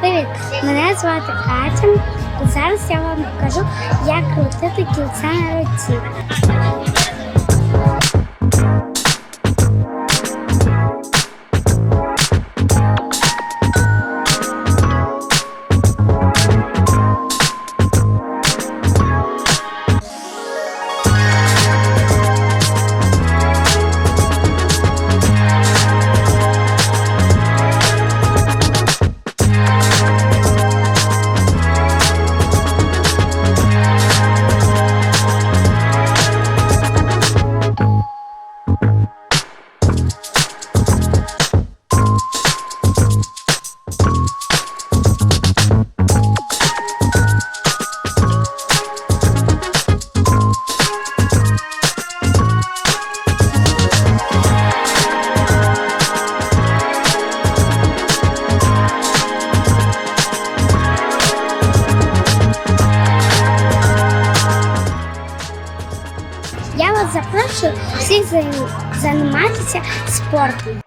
Привіт! Мене звати Катя. Зараз я вам покажу, як крутити кільце на руці. Я вас запрошую всіх займатися спортом.